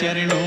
ಚರಣ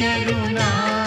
ಶರಣಾ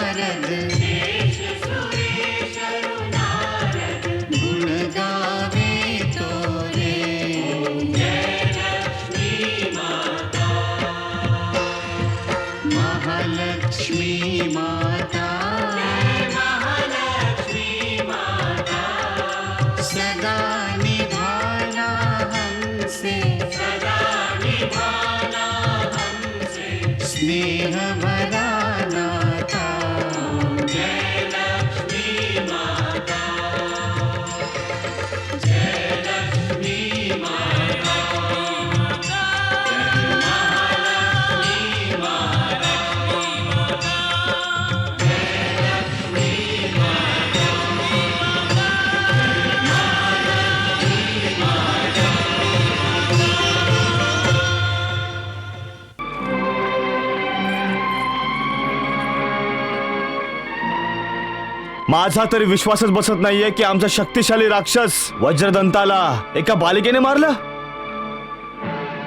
माझा तरी विश्वासच बसत नाहीये की आमचा शक्तिशाली राक्षस वज्रदंताला एका बालिकेने मारलं.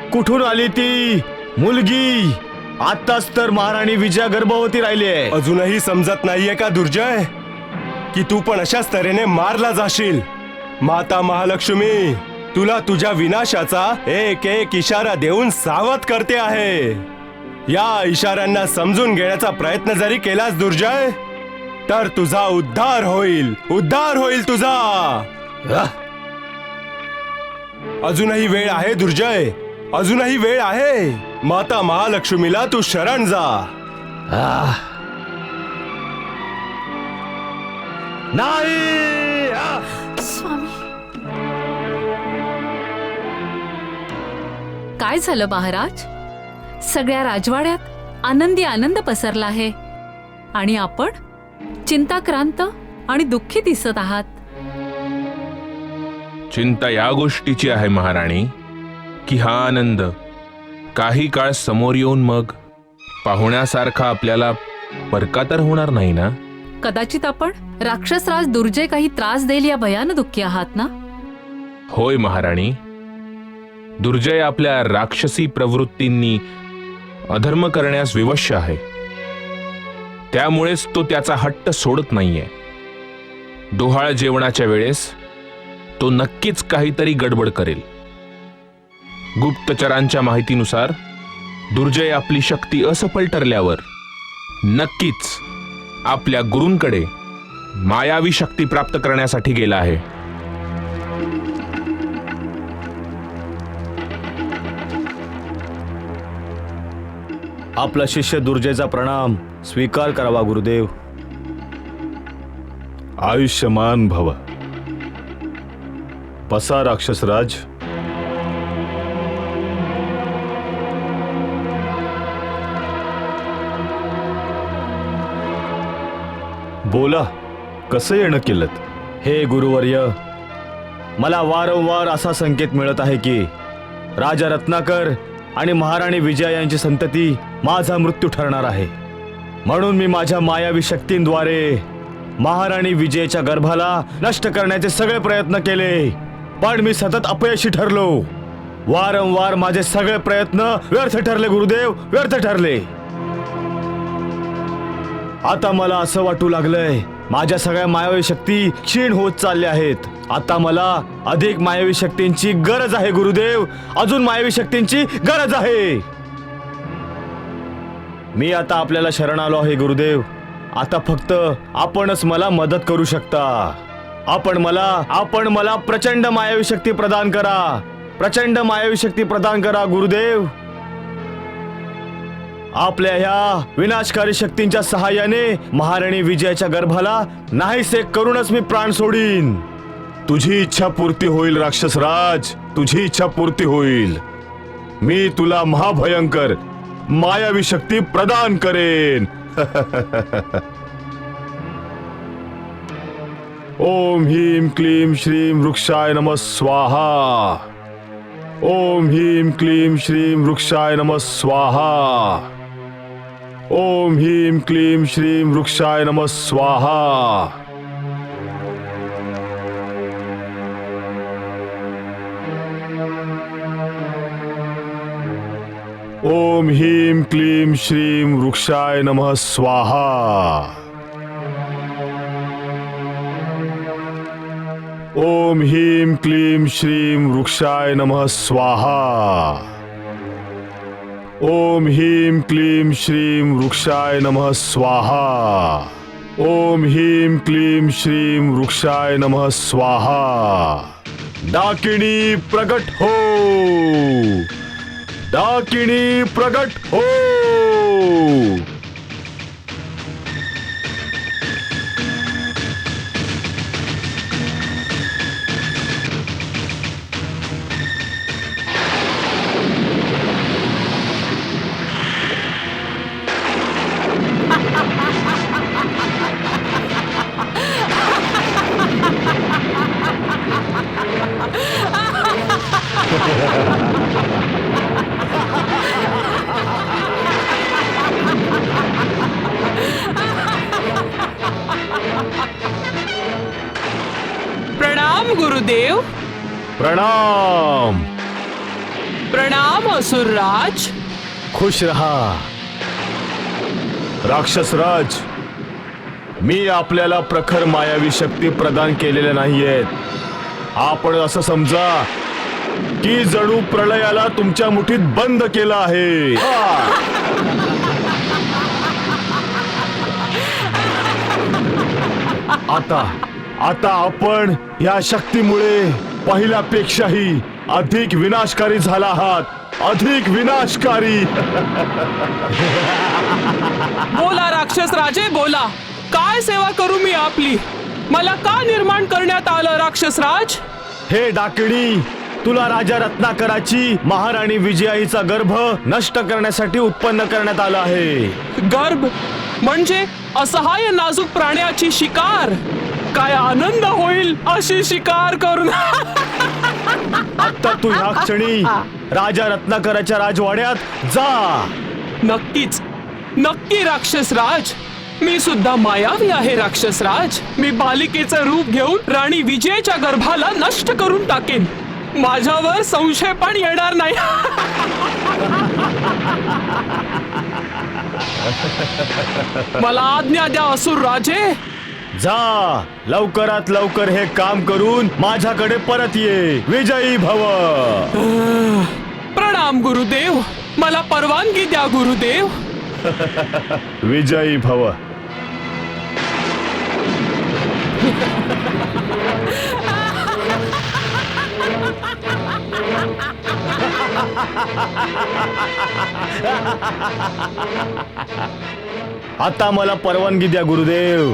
कुठून आली ती मुलगी? आताच तर महाराणी विजया गर्भवती राहिली आहे अजूनही समजत नाहीये का दुर्जय? की तू पण अशाच तऱ्हेने मारला जाशील? माता महालक्ष्मी तुला तुझ्या विनाशाचा एक एक इशारा देऊन सावध करते आहे. या इशाऱ्यांना समजून घेण्याचा प्रयत्न जरी केलास दुर्जय तर तुझा उद्धार होईल. उद्धार होईल तुझा. अजूनही वेळ आहे दुर्जय. अजूनही वेळ आहे. माता महालक्ष्मीला तू शरण जा. नाही! स्वामी. काय झालं महाराज? सगळ्या राजवाड्यात आनंदी आनंद पसरला आहे. आणि आपण? चिंताक्रांत आणि दुःखी दिसत आहात. चिंता या गोष्टीची आहे महाराणी की हा आनंद काही काळ समोर येऊन मग पाहुण्यासारखा आपल्याला परका तर होणार नाही ना? कदाचित आपण राक्षसराज दुर्जय काही त्रास देईल या भयानं दुःखी आहात ना? होय महाराणी दुर्जय आपल्या राक्षसी प्रवृत्तींनी अधर्म करण्यास विवश आहे. त्यामुळेच तो त्याचा हट्ट सोडत नाहीये. डोहाळ जेवणाच्या वेळेस तो नक्कीच काहीतरी गडबड करेल. गुप्तचरांच्या माहितीनुसार दुर्जय आपली शक्ती असफल ठरल्यावर नक्कीच आपल्या गुरूंकडे मायावी शक्ती प्राप्त करण्यासाठी गेला आहे. आपला शिष्य दुर्जयचा प्रणाम स्वीकार करावा गुरुदेव. आयुष्यमान भव. बसा राक्षसराज बोला कसं येणं केलं हे गुरुवर्य मला वारंवार असा संकेत मिळत आहे की राजा रत्नाकर आणि महाराणी विजया यांची संतती माझा मृत्यू ठरणार आहे. म्हणून मी माझ्या मायावी शक्तींद्वारे महाराणी विजयच्या गर्भाला नष्ट करण्याचे सगळे प्रयत्न केले. पण मी सतत अपयशी ठरलो. वारंवार माझे सगळे प्रयत्न व्यर्थ ठरले गुरुदेव व्यर्थ ठरले. आता मला असं वाटू लागलंय माझ्या सगळ्या मायावी शक्ती क्षीण होत चालल्या आहेत. आता मला अधिक मायावी शक्तींची गरज आहे गुरुदेव. अजून मायावी शक्तींची गरज आहे. मी आता आपल्याला शरण आलो आहे गुरुदेव. आता फक्त आपणच मला मदत करू शकता. आपण मला आपण मला प्रचंड मायावी शक्ती प्रदान करा. प्रचंड मायावी शक्ती प्रदान करा गुरुदेव. आपल्या ह्या विनाशकारी शक्तींच्या सहाय्याने महाराणी विजयाच्या गर्भाला नाहीसे करूनच मी प्राण सोडीन. तुझी इच्छा पूर्ती होईल राक्षसराज तुझी इच्छा पूर्ती होईल. मी तुला महाभयंकर मायावी शक्ती प्रदान करेन. ओम ह्रीम क्लीम श्रीम वृक्षाय नमः स्वाहा. ओम ह्रीम क्लीम श्रीम वृक्षाय नमः स्वाहा. ओम ह्रीम क्लीम श्रीम वृक्षाय नमः स्वाहा. ओम ह्रीम क्लीम श्रीम वृक्षाय नमः स्वाहा। ओम ह्रीम क्लीम श्रीम वृक्षाय नमः स्वाहा। ओम ह्रीम क्लीम श्रीम वृक्षाय नमः स्वाहा। ओम ह्रीम क्लीम श्रीम वृक्षाय नमः स्वाहा। डाकिणी प्रगट हो। डाकिणी प्रगट हो! खुश रहा। राक्षसराज मी आपल्याला प्रखर मायावी शक्ती प्रदान केलेल्या नाहीयेत. आपण असं समजा की जणू प्रलयाला तुमच्या मुठीत बंद केलं आहे. आता आता आपण या शक्तीमुळे पहिल्यापेक्षाही अधिक विनाशकारी झाला आहात. अधिक विनाशकारी. बोला राक्षस राजे बोला. काय सेवा करू मी आपली? मला का निर्माण करण्यात आलं राक्षस राज? हे डाकिणी तुला राजा रत्नाकराची महाराणी विजयाईचा गर्भ नष्ट करण्यासाठी उत्पन्न करण्यात आला आहे. गर्भ? म्हणजे असहाय नाजूक प्राण्याची शिकार? काय आनंद होईल अशी शिकार करून. आता तू ह्या क्षणी राजा रत्नाकराच्या राजवाड्यात जा. नक्कीच. नक्की राक्षस राज. मी सुद्धा मायावी आहे राक्षस राज. मी बालिकेचं रूप घेऊन राणी विजयच्या गर्भाला नष्ट करून टाकेन. माझ्यावर संशय पण येणार नाही. मला आज्ञा द्या असुर राजे. जा. लवकरात लवकर हे काम करून माझ्याकडे परत ये. विजयी भव. प्रणाम गुरुदेव. मला परवानगी द्या गुरुदेव. विजयी भव. आता मला परवानगी द्या गुरुदेव.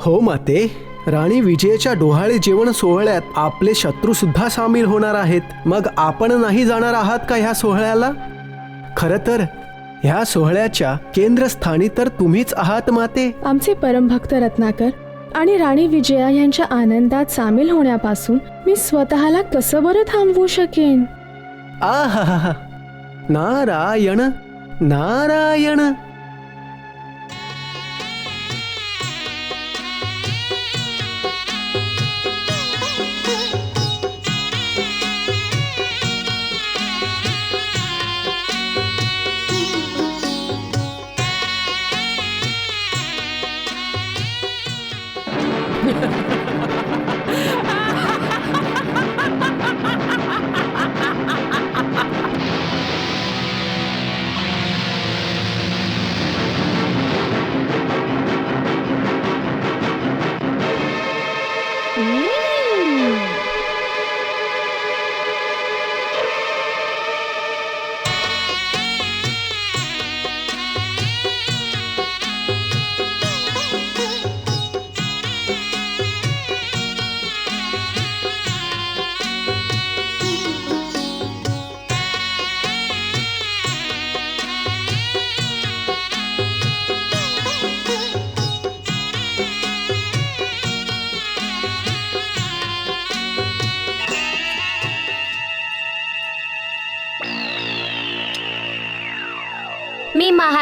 हो माते राणी विजयच्या डोहाळे जेवण सोहळ्यात आपले शत्रू सुद्धा सामील होणार आहेत. मग आपण नाही जाणार आहात का ह्या सोहळ्याला? खर तर ह्या सोहळ्याच्या केंद्रस्थानी तर तुम्हीच आहात माते. आमचे परमभक्त रत्नाकर आणि राणी विजया यांच्या आनंदात सामील होण्यापासून मी स्वतःला कसं बरं थांबवू शकेन? आहा नारायण नारायण.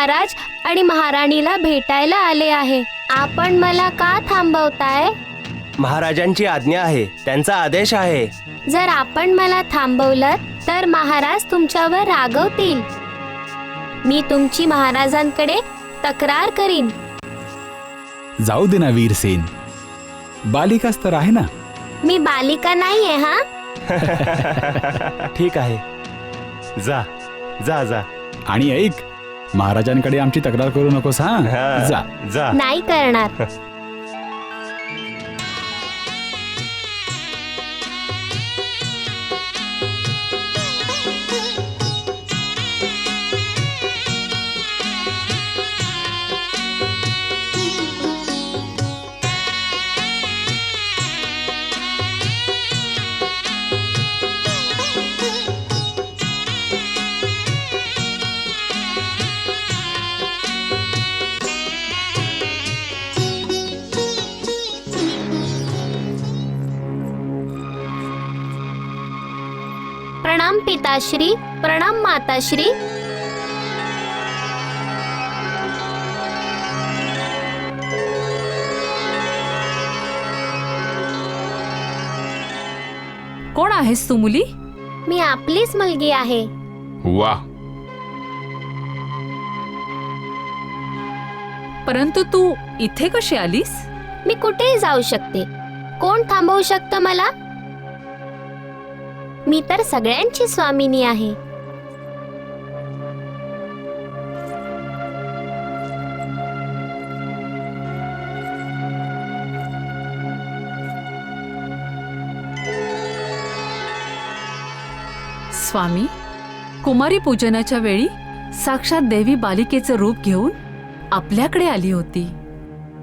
महाराज आणि महाराणीला भेटायला आले आहे. आपण मला का थांबवताय? महाराजांची आज्ञा आहे त्यांचा आदेश आहे. जर आपण मला थांबवलं तर महाराज तुमच्यावर रागवतील. मी तुमची महाराजांकडे तक्रार करीन. जाऊ दे ना वीरसेन. बालिकाच तर आहे ना? मी बालिका नाहीये हा? ठीक आहे. जा जा जा. आणि ऐक महाराजांकडे आमची तक्रार करू नकोस हा? हा, जा. जा. नाही करणार. प्रणाम पिताश्री प्रणाम माताश्री. कोण आहेस तू मुली? मी आपलीच मुलगी आहे. वा. परंतु तू इथे कशी आलीस? मी कुठेही जाऊ शकते. कोण थांबवू शकतं मला? मी तर सगळ्यांची स्वामिनी आहे. स्वामी कुमारी पूजनाच्या वेळी साक्षात देवी बालिकेचं रूप घेऊन आपल्याकडे आली होती.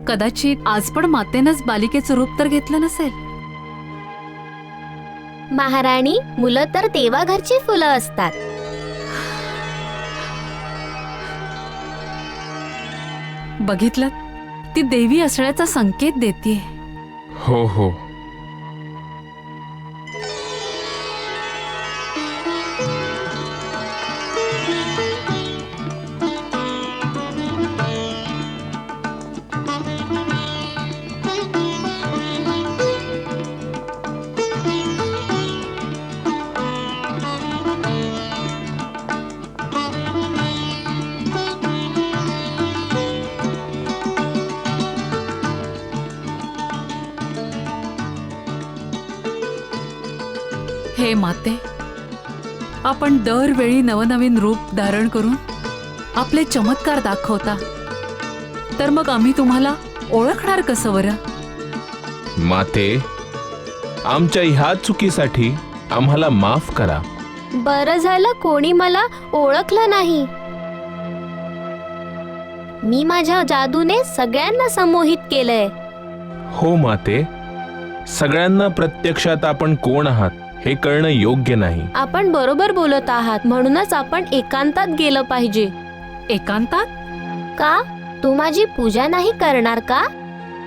कदाचित आज पण मातेनंच बालिकेचं रूप तर घेतलं नसेल. महाराणी मुलं तर देवाघरची फुलं असतात. बघितलं? ती देवी असण्याचा संकेत देते हो हो. हे माते आपण दरवेळी नवनवीन रूप धारण करून आपले चमत्कार दाखवता तर मग आम्ही तुम्हाला ओळखणार कसं बरं? माते आमच्या ह्या चुकीसाठी आम्हाला माफ करा. बरं झालं कोणी मला ओळखलं नाही. मी माझ्या जादूने सगळ्यांना संमोहित केलंय. हो माते सगळ्यांना प्रत्यक्षात आपण कोण आहात? हे कळणं योग्य नाही. आपण बरोबर बोलत आहात म्हणूनच आपण एकांतात गेलं पाहिजे. एकांतात? का? तू माझी पूजा नाही करणार का?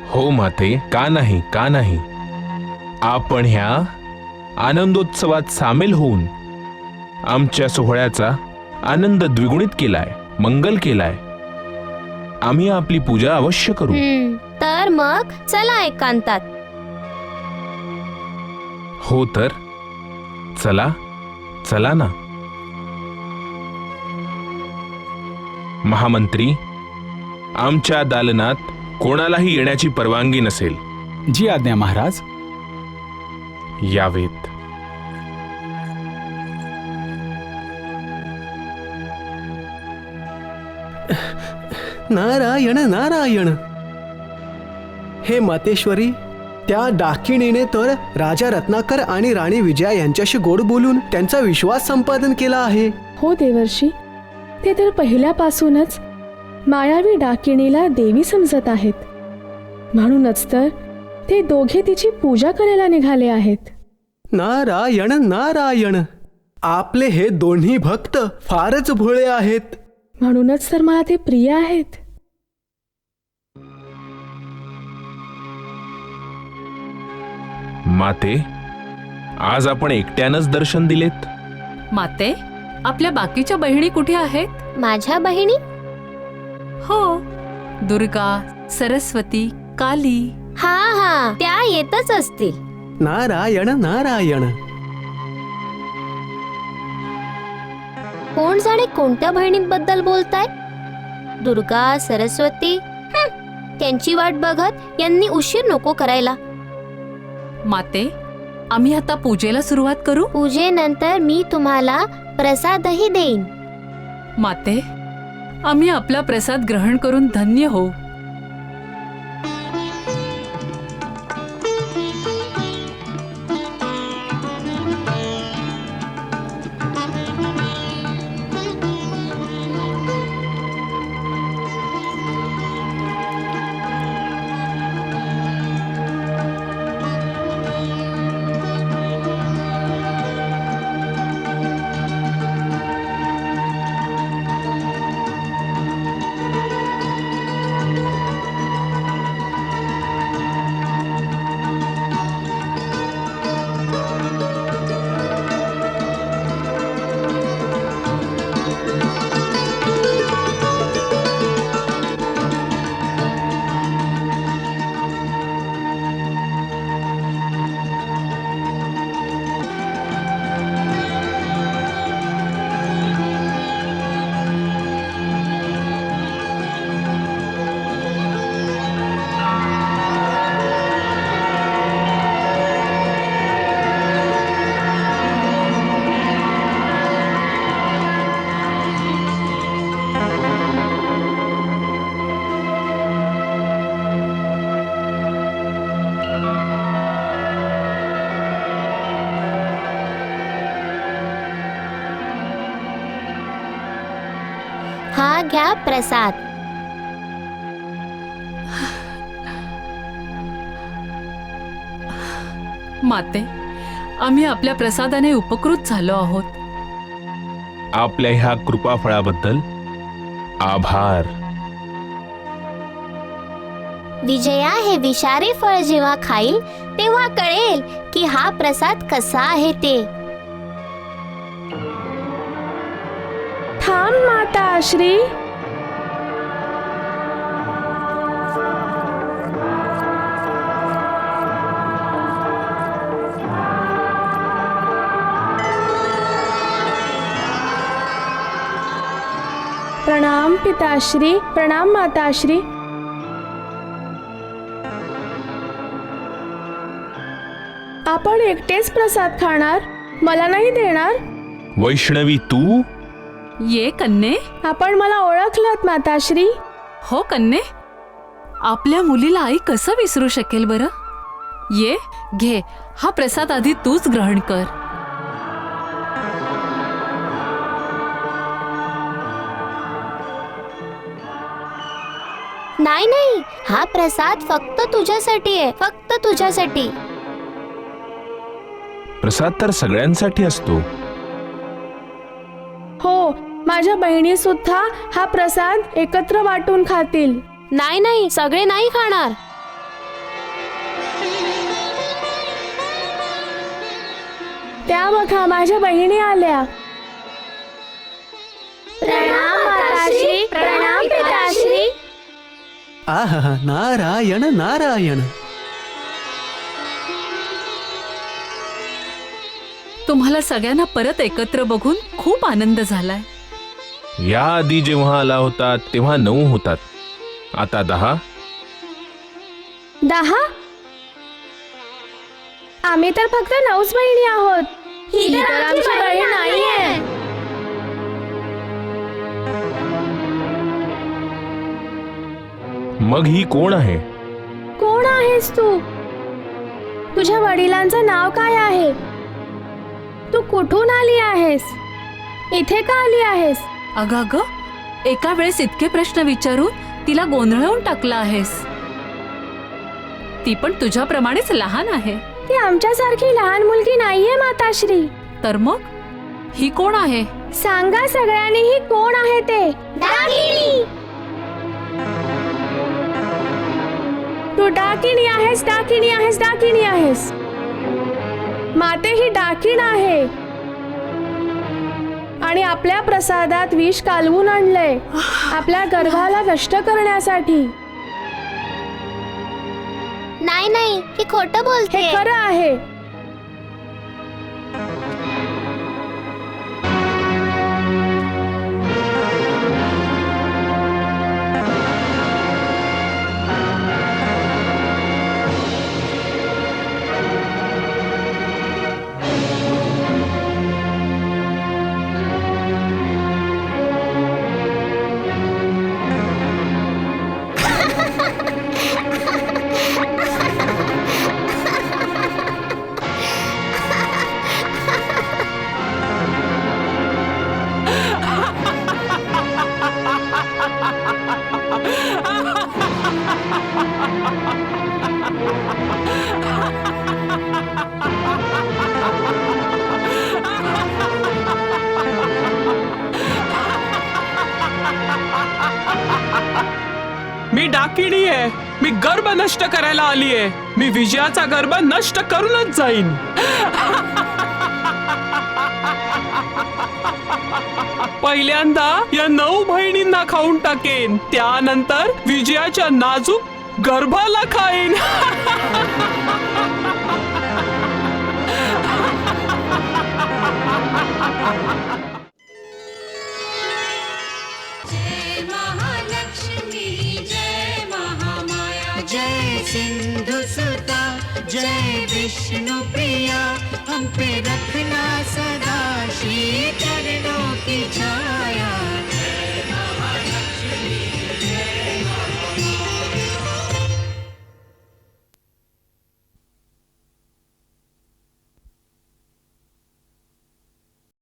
हो माते का नाही का नाही? आपण ह्या आनंदोत्सवात सामील होऊन आमच्या सोहळ्याचा आनंद द्विगुणित केलाय मंगल केलाय. आम्ही आपली पूजा अवश्य करू. हम्म, तर मग चला एकांतात. हो तर? चला चला ना. महामंत्री आमच्या दालनात कोणालाही येण्याची परवानगी नसेल. जी आज्ञा महाराज. यावेत. नारायण नारायण. हे मातेश्वरी त्या डाकिणीने तर राजा रत्नाकर आणि राणी विजया यांच्याशी गोड बोलून त्यांचा विश्वास संपादन केला आहे. हो देवर्षी ते तर पहिल्यापासूनच मायावी डाकिणीला देवी समजत आहेत. म्हणूनच तर ते दोघे तिची पूजा करायला निघाले आहेत. नारायण नारायण! आपले हे दोन्ही भक्त फारच भोळे आहेत. म्हणूनच तर मला ते प्रिय आहेत. माते आज आपण एकट्यानंच दर्शन दिलेत. माते आपल्या बाकीच्या बहिणी कुठे आहेत? माझ्या बहिणी? हो. दुर्गा सरस्वती काली. हा हा त्या येतच असतील. नारायण नारायण. कोण जाणे कोणत्या बहिणींबद्दल बोलताय? दुर्गा सरस्वती? हं, त्यांची वाट बघत यांनी उशीर नको करायला. माते आम्ही आता पूजेला सुरुवात करू? पूजेनंतर मी तुम्हाला प्रसादही देईन. माते आम्ही आपला प्रसाद ग्रहण करून धन्य होऊ हा घ्या प्रसाद. माते आम्ही आपल्या प्रसादाने उपकृत झालो आहोत. आपल्या ह्या कृपाफळाबद्दल आभार. विजया हे विषारी फळ जेव्हा खाईल तेव्हा कळेल की हा प्रसाद कसा आहे ते. होता श्री प्रणाम पिताश्री. प्रणाम माताश्री. आपण एकटेच प्रसाद खाणार? मला नाही देणार? वैष्णवी तू? ये कन्ये आपण मला ओळखलत माताश्री. हो कन्ये आपल्या मुलीला आई कसं विसरू शकेल बरं? ये घे. हा प्रसाद आधी तूच ग्रहण कर. नाही नाही. हा प्रसाद फक्त तुझ्यासाठी आहे. फक्त तुझ्यासाठी. प्रसाद तर सगळ्यांसाठी असतो. हो माझ्या बहिणी सुद्धा हा प्रसाद एकत्र वाटून खातील. नाही नाही सगळे नाही खाणार. त्या बघा माझ्या बहिणी आल्या. प्रणाम माताश्री. प्रणाम पिताश्री. आहा नारायण नारायण. तुम्हाला सगळ्यांना परत एकत्र बघून खूप आनंद झालाय. याआधी जेव्हा आला होता तेव्हा नऊ होतात. आता दहा? दहा? आम्ही तर फक्त नऊच बहिणी आहोत. ही तर आमची बहीण नाहीये. मग ही कोण आहे? कोण आहेस तू? तुझ्या वडिलांचं नाव काय आहे? तू कुठून आली आहेस? इथे का आली आहेस? अगं अगं एका वेळेस इतके प्रश्न विचारून तिला गोंधळवून टाकला आहेस. ती पण तुझ्याप्रमाणेच लहान आहे. ती आमच्यासारखी लहान मुलगी नाहीये माताश्री. तर मग? ही कोण आहे? सांगा सगळ्यांनी ही कोण आहे ते? तू डाकिणी आहेस डाकिणी आहेस डाकिणी आहेस. माते ही डाकीण आहे. आणि आपल्या प्रसादात विष कालवून आणलंय. आपल्या गर्भाला नष्ट करण्यासाठी. नाही नाही ही खोटं हे बोलते खरं आहे. विजयाचा गर्भ नष्ट करूनच जाईन. पहिल्यांदा या नऊ बहिणींना खाऊन टाकेन. त्यानंतर विजयाच्या नाजूक गर्भाला खाईन. जय विष्णु प्रिया हम पे रखना सदा श्री चरणों की छाया।